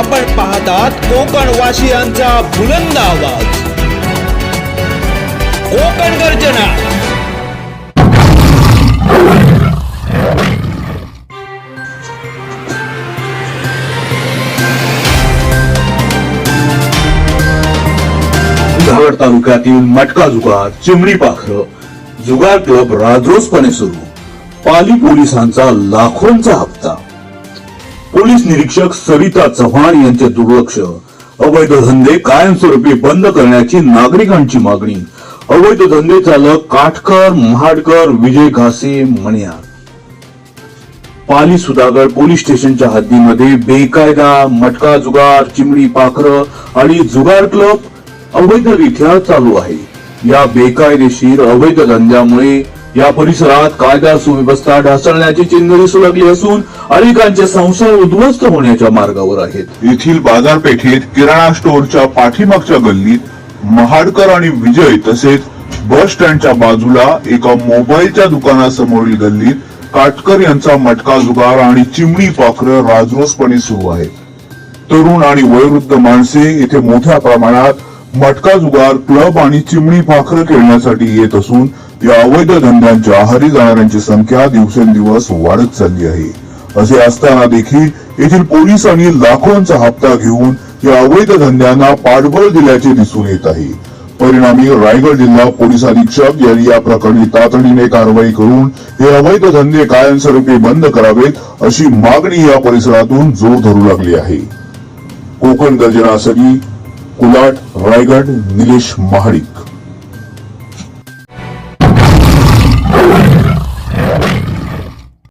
आपण पाहतात कोकण वासियांचा बुलंद आवाज. कोकण गर्जना. धावड तालुक्यातील मटका जुगार चिमणी पाखर जुगार क्लब राजरोसपणे सुरू. पाली पोलिसांचा लाखोंचा हप्ता. पोलीस निरीक्षक सरिता चव्हाण यांचे दुर्लक्ष. अवैध धंदे कायमस्वरूपी बंद करण्याची नागरिकांची मागणी. अवैध धंदे चालक काठकर महाडकर विजय घासे मणियार पाली सुधागड पोलीस स्टेशनच्या हद्दीमध्ये बेकायदा मटका जुगार चिमणी पाखरं आणि जुगार क्लब अवैधरित्या चालू आहे. या बेकायदेशीर अवैध धंद्यामुळे या परिसरात कायदा सुव्यवस्था ढासळण्याची चिन्ह दिसू लागली असून अनेकांचे संसार उद्ध्वस्त होण्याच्या मार्गावर आहेत. येथील बाजारपेठेत किराणा स्टोअरच्या पाठीमागच्या गल्लीत महाडकर आणि विजय तसेच बस स्टँडच्या बाजूला एका मोबाईलच्या दुकानासमोरील गल्लीत काटकर यांचा मटका जुगार आणि चिमणी पाखरं राजरोसपणे सुरू आहे. तरुण आणि वयोवृद्ध माणसे येथे मोठ्या प्रमाणात मटका जुगार क्लब आणि चिमणी पाखरं खेळण्यासाठी येत असून या अवैध धंद्यांच्या आहारी जाणाऱ्यांची संख्या दिवसेंदिवस वाढत चालली आहे. असे असताना देखील येथील पोलिसांनी लाखोंचा हप्ता घेऊन या अवैध धंद्यांना पाठबळ दिल्याचे दिसून येत आहे. परिणामी रायगड जिल्हा पोलीस अधीक्षक यांनी या प्रकरणी तातडीने कारवाई करून हे अवैध धंदे कायमस्वरूपी बंद करावेत अशी मागणी या परिसरातून जोर धरू लागली आहे. कोकण गर्जनासाठी कुलाट रायगड निलेश महाडिक.